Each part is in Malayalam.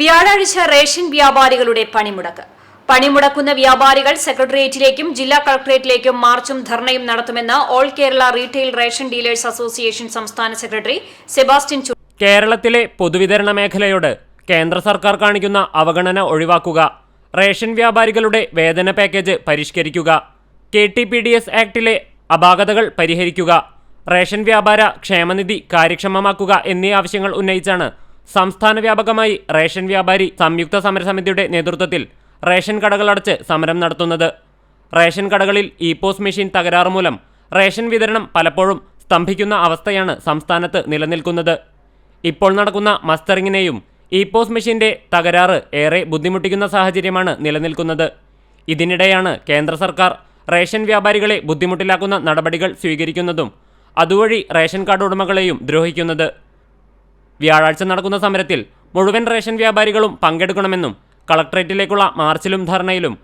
വ്യാഴാഴ്ച റേഷൻ വ്യാപാരികളുടെ പണിമുടക്ക്. പണിമുടക്കുന്ന വ്യാപാരികൾ സെക്രട്ടേറിയറ്റിലേക്കും ജില്ലാ കളക്ടറേറ്റിലേക്കും മാർച്ചും ധർണയും നടത്തുമെന്ന് all Kerala retail ration dealers association സംസ്ഥാന സെക്രട്ടറി സെബാസ്റ്റ്യൻ കേരളത്തിലെ പൊതുവിതരണ മേഖലയോട് കേന്ദ്ര സർക്കാർ കാണിക്കുന്ന അവഗണന ഒഴിവാക്കുക. റേഷൻ വ്യാപാരികളുടെ വേതന package പരിഷ്കരിക്കുക. K T P D S ആക്ടിലെ അപാകതകൾ പരിഹരിക്കുക. റേഷൻ വ്യാപാര ക്ഷേമനിധി കാര്യക്ഷമമാക്കുക എന്നീ ആവശ്യങ്ങൾ ഉന്നയിച്ചാണ് സംസ്ഥാന വ്യാപകമായി റേഷൻ വ്യാപാരി സംയുക്ത സമരസമിതിയുടെ നേതൃത്വത്തിൽ റേഷൻ കടകളടച്ച് സമരം നടത്തുന്നത്. റേഷൻ കടകളിൽ ഇ പോസ് മെഷീൻ തകരാറ് മൂലം റേഷൻ വിതരണം പലപ്പോഴും സ്തംഭിക്കുന്ന അവസ്ഥയാണ് സംസ്ഥാനത്ത് നിലനിൽക്കുന്നത്. ഇപ്പോൾ നടക്കുന്ന മസ്റ്ററിങ്ങിനെയും ഇ പോസ് മെഷീന്റെ തകരാറ് ഏറെ ബുദ്ധിമുട്ടിക്കുന്ന സാഹചര്യമാണ് നിലനിൽക്കുന്നത്. ഇതിനിടെയാണ് കേന്ദ്ര സർക്കാർ റേഷൻ വ്യാപാരികളെ ബുദ്ധിമുട്ടിലാക്കുന്ന നടപടികൾ സ്വീകരിക്കുന്നതും അതുവഴി റേഷൻ കാർഡ് ഉടമകളെയും ദ്രോഹിക്കുന്നത്. വ്യാഴാഴ്ച നടക്കുന്ന സമരത്തിൽ മുഴുവൻ റേഷൻ വ്യാപാരികളും പങ്കെടുക്കണമെന്നും കളക്ട്രേറ്റിലേക്കുള്ള മാർച്ചിലും ധർണയിലും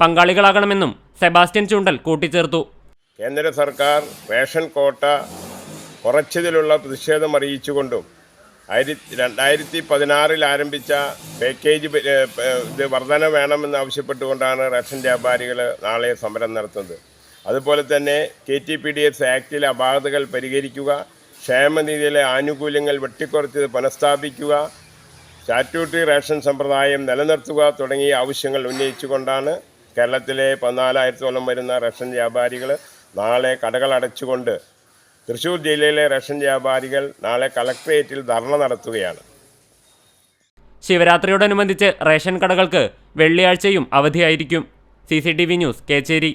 പങ്കാളികളാകണമെന്നും സെബാസ്റ്റ്യൻ ചൂണ്ടൽ കൂട്ടിച്ചേർത്തു. കേന്ദ്ര സർക്കാർ റേഷൻ കോട്ട കുറച്ചതിലുള്ള പ്രതിഷേധം അറിയിച്ചുകൊണ്ടും ആയിരത്തി രണ്ടായിരത്തി പതിനാറിൽ ആരംഭിച്ച പാക്കേജ് ഇത് വർധന വേണമെന്ന് ആവശ്യപ്പെട്ടുകൊണ്ടാണ് റേഷൻ വ്യാപാരികൾ നാളെ സമരം നടത്തുന്നത്. അതുപോലെ തന്നെ K T P D S ആക്ടിലെ അപാകതകൾ പരിഹരിക്കുക ക്ഷേമനിധിയിലെ ആനുകൂല്യങ്ങൾ വെട്ടിക്കുറച്ചത് പുനഃസ്ഥാപിക്കുക സ്റ്റാറ്റ്യൂട്ടറി റേഷൻ സമ്പ്രദായം നിലനിർത്തുക തുടങ്ങിയ ആവശ്യങ്ങൾ ഉന്നയിച്ചുകൊണ്ടാണ് കേരളത്തിലെ പതിനാലായിരത്തോളം വരുന്ന റേഷൻ വ്യാപാരികൾ നാളെ കടകൾ അടച്ചുകൊണ്ട് തൃശ്ശൂർ ജില്ലയിലെ റേഷൻ വ്യാപാരികൾ നാളെ കളക്ട്രേറ്റിൽ ധർണ നടത്തുകയാണ്. ശിവരാത്രിയോടനുബന്ധിച്ച് റേഷൻ കടകൾക്ക് വെള്ളിയാഴ്ചയും അവധിയായിരിക്കും. C news Kecheri.